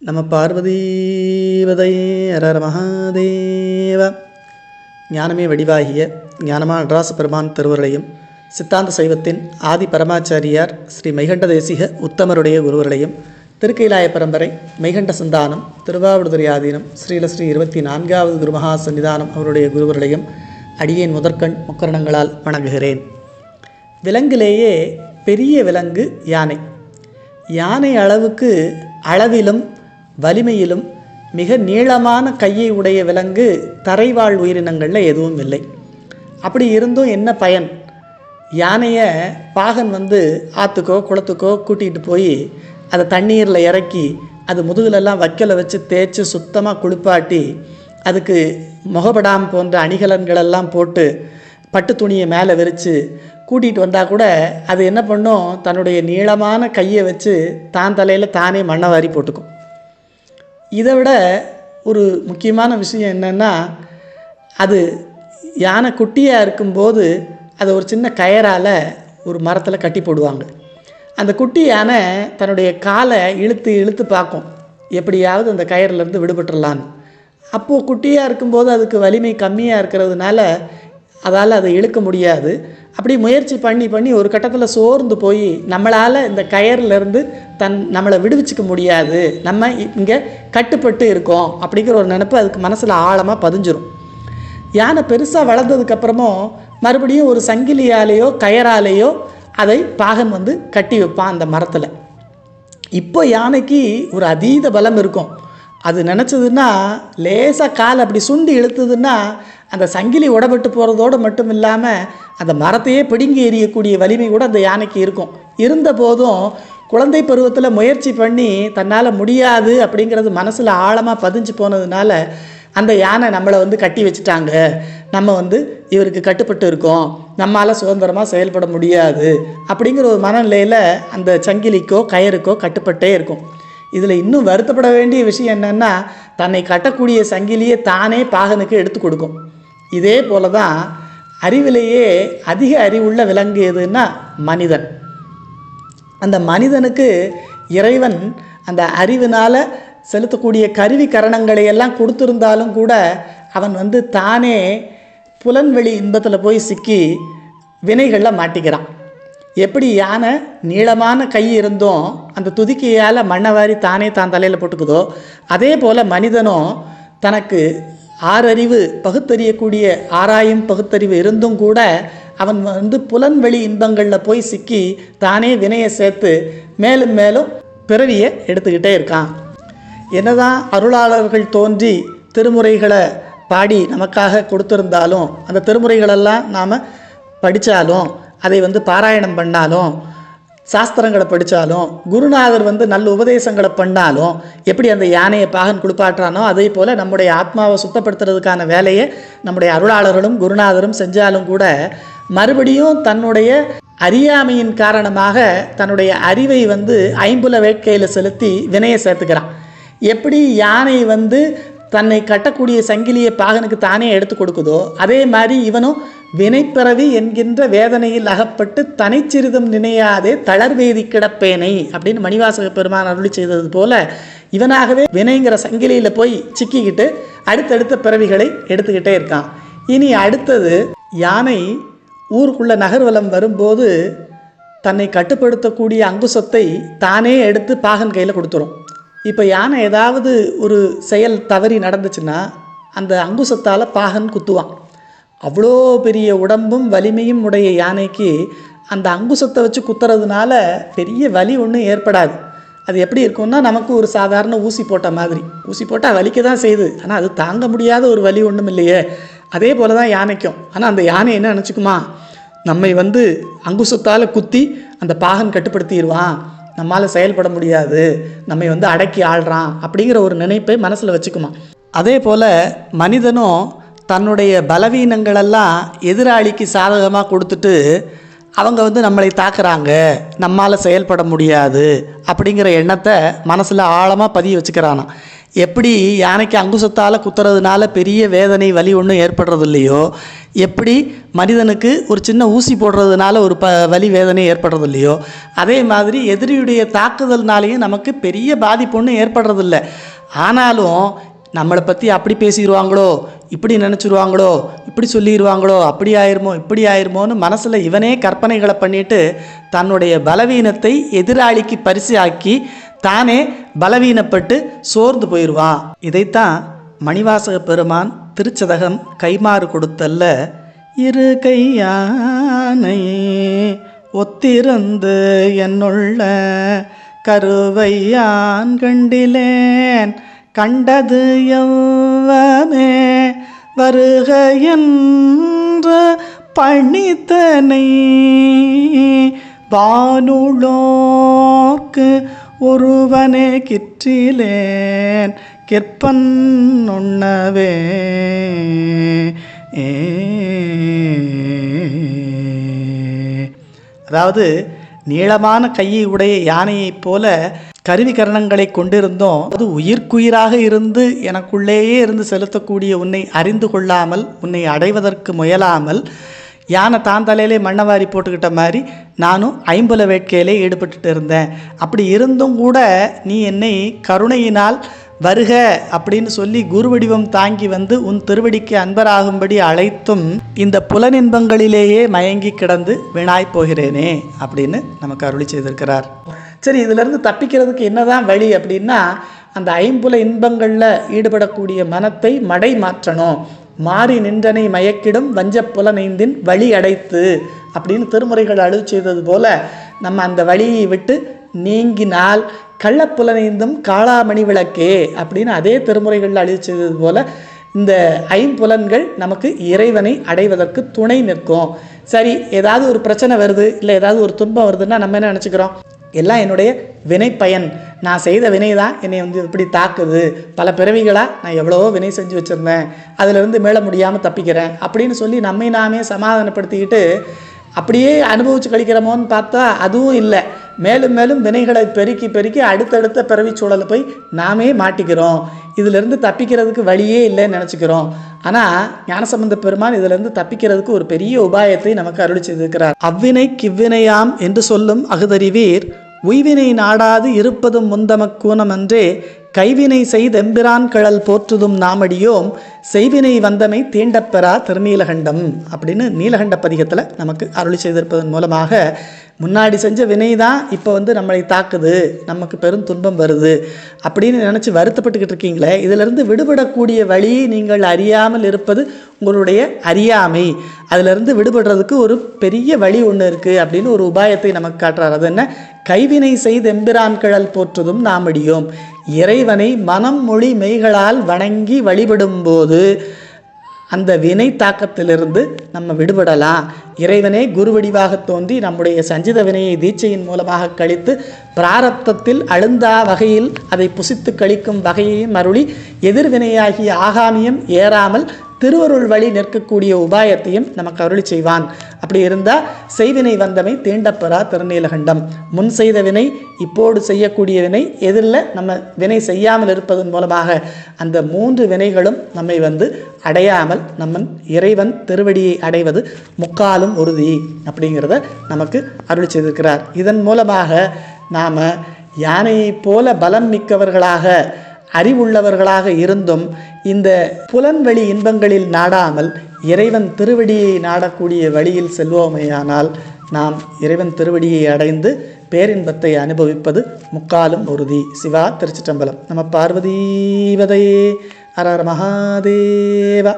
நம பார்வதீவதை அரர மகாதேவ. ஞானமே வடிவாகிய ஞானமா நடராச பெருமான் திருவருளையும் சித்தாந்த சைவத்தின் ஆதி பரமாச்சாரியார் ஸ்ரீ மைகண்ட தேசிக உத்தமருடைய குருவர்களையும் திருக்கைலாய பரம்பரை மைகண்ட சந்தானம் திருவாவடுதுறை ஆதீனம் ஸ்ரீல ஸ்ரீ இருபத்தி நான்காவது குருமகா சன்னிதானம் அவருடைய குருவர்களையும் அடியேன் முதற்கண் முக்கரணங்களால் வணங்குகிறேன். விலங்கிலேயே பெரிய விலங்கு யானை. யானை அளவுக்கு அளவிலும் வலிமையிலும் மிக நீளமான கையை உடைய விலங்கு தரைவாழ் உயிரினங்களில் எதுவும் இல்லை. அப்படி இருந்தும் என்ன பயன்? யானையை பாகன் வந்து ஆற்றுக்கோ குளத்துக்கோ கூட்டிகிட்டு போய் அதை தண்ணீரில் இறக்கி அது முதுகிலெல்லாம் வக்கலை வச்சு தேய்ச்சி சுத்தமாக குளிப்பாட்டி அதுக்கு முகப்படாம் போன்ற அணிகலன்களெல்லாம் போட்டு பட்டு துணியை மேலே விரித்து கூட்டிகிட்டு வந்தால் கூட அது என்ன பண்ணும்? தன்னுடைய நீளமான கையை வச்சு தான் தலையில் தானே மண்ணை வாரி போட்டுக்கும். இதை விட ஒரு முக்கியமான விஷயம் என்னென்னா அது யானை குட்டியாக இருக்கும்போது அதை ஒரு சின்ன கயரால் ஒரு மரத்தில் கட்டி போடுவாங்க. அந்த குட்டி யானை தன்னுடைய காலை இழுத்து இழுத்து பார்க்கும். எப்படியாவது அந்த கயர்லேருந்து விடுபட்டுடலான்னு அப்போது குட்டியாக இருக்கும்போது அதுக்கு வலிமை கம்மியாக இருக்கிறதுனால அதால் அதை இழுக்க முடியாது. அப்படி முயற்சி பண்ணி பண்ணி ஒரு கட்டத்தில் சோர்ந்து போய் நம்மளால் இந்த கயர்லேருந்து தன் நம்மளை விடுவிச்சிக்க முடியாது. நம்ம இங்கே கட்டுப்பட்டு இருக்கோம் அப்படிங்கிற ஒரு நினப்பு அதுக்கு மனசில் ஆழமாக பதிஞ்சிரும். யானை பெருசாக வளர்ந்ததுக்கப்புறமும் மறுபடியும் ஒரு சங்கிலியாலேயோ கயராலேயோ அதை பாகன் வந்து கட்டி வைப்பான் அந்த மரத்தில். இப்போ யானைக்கு ஒரு அதீத பலம் இருக்கும். அது நினச்சதுன்னா லேசாக கால் அப்படி சுண்டி இழுத்ததுன்னா அந்த சங்கிலி உடப்பட்டு போகிறதோடு மட்டும் இல்லாமல் அந்த மரத்தையே பிடுங்கி எறியக்கூடிய வலிமை கூட அந்த யானைக்கு இருக்கும். இருந்த போதும் குழந்தை பருவத்தில் முயற்சி பண்ணி தன்னால் முடியாது அப்படிங்கிறது மனசில் ஆழமாக பதிஞ்சு போனதுனால அந்த யானை நம்மளை வந்து கட்டி வச்சுட்டாங்க. நம்ம வந்து இவருக்கு கட்டுப்பட்டு இருக்கோம். நம்மளால் சுதந்திரமாக செயல்பட முடியாது அப்படிங்கிற ஒரு மனநிலையில் அந்த சங்கிலிக்கோ கயருக்கோ கட்டுப்பட்டே இருக்கும். இதில் இன்னும் வருத்தப்பட வேண்டிய விஷயம் என்னென்னா தன்னை கட்டக்கூடிய சங்கிலியை தானே பாகனுக்கு எடுத்து கொடுக்கும். இதே போல தான் அறிவிலேயே அதிக அறிவுள்ள விலங்கு எதுன்னா மனிதன். அந்த மனிதனுக்கு இறைவன் அந்த அறிவினால் செலுத்தக்கூடிய கருவி கரணங்களை எல்லாம் கொடுத்துருந்தாலும் கூட அவன் வந்து தானே புலன்வெளி இன்பத்தில் போய் சிக்கி வினைகளில் மாட்டிக்கிறான். எப்படி யானை நீளமான கை இருந்தும் அந்த துதிக்கையால் மண்ணை வாரி தானே தான் தலையில் போட்டுக்குதோ அதே போல் மனிதனும் தனக்கு ஆறறிவு பகுத்தறியக்கூடிய ஆராயும் பகுத்தறிவு இருந்தும் கூட அவன் வந்து புலன்வெளி இன்பங்களில் போய் சிக்கி தானே வினையை சேர்த்து மேலும் மேலும் பிறவியை எடுத்துக்கிட்டே இருக்கான். என்னதான் அருளாளர்கள் தோன்றி திருமுறைகளை பாடி நமக்காக கொடுத்துருந்தாலும் அந்த திருமுறைகளெல்லாம் நாம் படித்தாலும் அதை வந்து பாராயணம் பண்ணாலும் சாஸ்திரங்களை படித்தாலும் குருநாதர் வந்து நல்ல உபதேசங்களை பண்ணாலும் எப்படி அந்த யானையை பாகன் குளிப்பாட்டுறானோ அதே போல் நம்முடைய ஆத்மாவை சுத்தப்படுத்துறதுக்கான வேலையை நம்முடைய அருளாளர்களும் குருநாதரும் செஞ்சாலும் கூட மறுபடியும் தன்னுடைய அறியாமையின் காரணமாக தன்னுடைய அறிவை வந்து ஐம்புல வேட்கையில் செலுத்தி வினையை சேர்த்துக்கிறான். எப்படி யானை வந்து தன்னை கட்டக்கூடிய சங்கிலியை பாகனுக்கு தானே எடுத்து கொடுக்குதோ அதே மாதிரி இவனும் வினைப்பிறவி என்கின்ற வேதனையில் அகப்பட்டு தனிச்சிறிதும் நினையாதே தளர்வேதி கிடப்பேனை அப்படின்னு மணிவாசக பெருமான் அருளி செய்தது போல இவனாகவே வினைங்கிற சங்கிலியில் போய் சிக்கிக்கிட்டு அடுத்தடுத்த பிறவிகளை எடுத்துக்கிட்டே இருக்கான். இனி அடுத்தது யானை ஊருக்குள்ள நகர்வலம் வரும்போது தன்னை கட்டுப்படுத்தக்கூடிய அங்குசத்தை தானே எடுத்து பாகன் கையில் கொடுத்துரும். இப்போ யானை ஏதாவது ஒரு செயல் தவறி நடந்துச்சுன்னா அந்த அங்குசத்தால் பாகன் குத்துவான். அவ்வளோ பெரிய உடம்பும் வலிமையும் உடைய யானைக்கு அந்த அங்குசத்தை வச்சு குத்துறதுனால பெரிய வலி ஒன்றும் ஏற்படாது. அது எப்படி இருக்கும்னா நமக்கு ஒரு சாதாரண ஊசி போட்ட மாதிரி. ஊசி போட்டால் வலிக்க தான் செய்யுது. ஆனால் அது தாங்க முடியாத ஒரு வலி ஒன்றும் இல்லையே. அதே போல தான் யானைக்கும். ஆனால் அந்த யானை என்ன நினச்சிக்குமா? நம்மை வந்து அங்குசத்தால் குத்தி அந்த பாகன் கட்டுப்படுத்திடுவான் நம்மால் செயல்பட முடியாது. நம்மை வந்து அடக்கி ஆள்றான் அப்படிங்கிற ஒரு நினைப்பை மனசில் வச்சுக்குமா? அதே போல் மனிதனும் தன்னுடைய பலவீனங்களெல்லாம் எதிராளிக்கு சாதகமாக கொடுத்துட்டு அவங்க வந்து நம்மளை தாக்குறாங்க. நம்மால் செயல்பட முடியாது அப்படிங்கிற எண்ணத்தை மனசில் ஆழமாக பதிய வச்சுக்கிறானாம். எப்படி யானைக்கு அங்குசத்தால் குத்துறதுனால பெரிய வேதனை வலி ஒன்றும் ஏற்படுறது இல்லையோ எப்படி மனிதனுக்கு ஒரு சின்ன ஊசி போடுறதுனால ஒரு ப வலி வேதனை ஏற்படுறது இல்லையோ அதே மாதிரி எதிரியுடைய தாக்குதல்னாலேயும் நமக்கு பெரிய பாதிப்பு ஒன்றும் ஏற்படுறதில்ல. ஆனாலும் நம்மளை பற்றி அப்படி பேசிடுவாங்களோ? இப்படி நினச்சிருவாங்களோ? இப்படி சொல்லிடுவாங்களோ? அப்படி ஆயிருமோ? இப்படி ஆயிருமோன்னு மனசில் இவனே கற்பனைகளை பண்ணிட்டு தன்னுடைய பலவீனத்தை எதிராளிக்கு பரிசு ஆக்கி தானே பலவீனப்பட்டு சோர்ந்து போயிடுவான். இதைத்தான் மணிவாசக பெருமான் திருச்சதகம் கைமாறு கொடுத்தல்ல இரு கையானை ஒத்திருந்து என்னுள்ள கருவையான் கண்டிலேன் கண்டது எவ்வமே வருக என்று பணித்தனை. வானுளோர்க்கு ஒருவனே கிற்றிலேன் கிற்பன் உண்ணவே. ஏ. அதாவது நீளமான கையை உடைய யானையைப் போல கருவி கரணங்களை கொண்டிருந்தோம். அது உயிர்க்குயிராக இருந்து எனக்குள்ளேயே இருந்து செலுத்தக்கூடிய உன்னை அறிந்து கொள்ளாமல் உன்னை அடைவதற்கு முயலாமல் யானை தான் தலையிலே மண்ணவாரி போட்டுக்கிட்ட மாதிரி நானும் ஐம்புல வேட்கையிலே ஈடுபட்டுட்டு இருந்தேன். அப்படி இருந்தும் கூட நீ என்னை கருணையினால் வருக அப்படின்னு சொல்லி குரு வடிவம் தாங்கி வந்து உன் திருவடிக்கு அன்பராகும்படி அழைத்தும் இந்த புலனின்பங்களிலேயே மயங்கி கிடந்து வினாய் போகிறேனே அப்படின்னு நமக்கு அருளி செய்திருக்கிறார். சரி இதிலிருந்து தப்பிக்கிறதுக்கு என்னதான் வழி அப்படின்னா அந்த ஐம்புல இன்பங்களில் ஈடுபடக்கூடிய மனத்தை மடை மாற்றணும். மாறி நின்றனை மயக்கிடும் வஞ்ச புலனைந்தின் வழி அடைத்து அப்படின்னு திருமுறைகள் அழு செய்தது போல நம்ம அந்த வழியை விட்டு நீங்கினால் கள்ளப்புலனைந்தும் காளாமணி விளக்கே அப்படின்னு அதே திருமுறைகளில் அழிச்சது போல் போல இந்த ஐம்புலன்கள் நமக்கு இறைவனை அடைவதற்கு துணை நிற்கும். சரி ஏதாவது ஒரு பிரச்சனை வருது இல்லை ஏதாவது ஒரு துன்பம் வருதுன்னா நம்ம என்ன நினச்சிக்கிறோம்? எல்லாம் என்னுடைய வினை பயன் நான் செய்த வினை தான் என்னை வந்து இப்படி தாக்குது. பல பிறவிகளாக நான் எவ்வளவோ வினை செஞ்சு வச்சுருந்தேன். அதிலிருந்து மேல முடியாமல் தப்பிக்கிறேன் அப்படின்னு சொல்லி நம்மை நாமே சமாதானப்படுத்திக்கிட்டு அப்படியே அனுபவித்து கழிக்கிறோமோன்னு பார்த்தா அதுவும் இல்லை. மேலும் மேலும் வினைகளை பெருக்கி பெருக்கி அடுத்தடுத்த பிறவி சூழலை போய் நாமே மாட்டிக்கிறோம். இதிலிருந்து தப்பிக்கிறதுக்கு வழியே இல்லைன்னு நினச்சிக்கிறோம். ஆனால் ஞானசம்பந்த பெருமான் இதிலிருந்து தப்பிக்கிறதுக்கு ஒரு பெரிய உபாயத்தை நமக்கு அருளி செய்திருக்கிறார். அவ்வினை கிவ்வினையாம் என்று சொல்லும் அகுதறிவீர் உய்வினை நாடாது இருப்பதும் முந்தமக் கூனமன்றே கைவினை செய்தெம்பிரான் கழல் போற்றுதும் நாமடியோம் செய்வினை வந்தமை தீண்டப்பெறா திருநீலகண்டம் அப்படின்னு நீலகண்ட பதிகத்தில் நமக்கு அருளி செய்திருப்பதன் மூலமாக முன்னாடி செஞ்ச வினை தான் இப்போ வந்து நம்மளை தாக்குது நமக்கு பெரும் துன்பம் வருது அப்படின்னு நினச்சி வருத்தப்பட்டுக்கிட்டு இருக்கீங்களே இதிலிருந்து விடுபடக்கூடிய வழி நீங்கள் அறியாமல் இருப்பது உங்களுடைய அறியாமை. அதிலிருந்து விடுபடுறதுக்கு ஒரு பெரிய வழி ஒன்று இருக்குது அப்படின்னு ஒரு உபாயத்தை நமக்கு காட்டுறார். அது என்ன? கைவினை செய்து எம்பிரான் கிழல் போற்றுதும் நாமடியோம் இறைவனை மனம் மொழி மெய்களால் வணங்கி வழிபடும்போது அந்த வினை தாக்கத்திலிருந்து நம்ம விடுபடலாம். இறைவனே குருவடிவாக தோன்றி நம்முடைய சஞ்சித வினையை தீட்சையின் மூலமாக கழித்து பிராரப்தத்தில் அழுந்தா வகையில் அதை புசித்து கழிக்கும் வகையையும் அருளி எதிர்வினையாகிய ஆகாமியம் ஏறாமல் திருவருள் வழி நிற்கக்கூடிய உபாயத்தையும் நமக்கு அருளி செய்வான். அப்படி இருந்தால் செய்வினை வந்தமை தீண்டப்பெறா திருநீலகண்டம். முன் செய்த வினை இப்போடு செய்யக்கூடிய வினை எதிரில் நம்ம வினை செய்யாமல் இருப்பதன் மூலமாக அந்த மூன்று வினைகளும் நம்மை வந்து அடையாமல் நம்ம இறைவன் திருவடியை அடைவது முக்காலும் உறுதி அப்படிங்கிறத நமக்கு அருள் செய்திருக்கிறார். இதன் மூலமாக நாம் யானையைப் போல பலம் மிக்கவர்களாக அறிவுள்ளவர்களாக இருந்தும் இந்த புலன்வழி இன்பங்களில் நாடாமல் இறைவன் திருவடியை நாடக்கூடிய வழியில் செல்வோமேயானால் நாம் இறைவன் திருவடியை அடைந்து பேரின்பத்தை அனுபவிப்பது முக்காலும் உறுதி. சிவா திருச்சிற்றம்பலம். நம்ம பார்வதீவதையே அரர் மகாதேவா.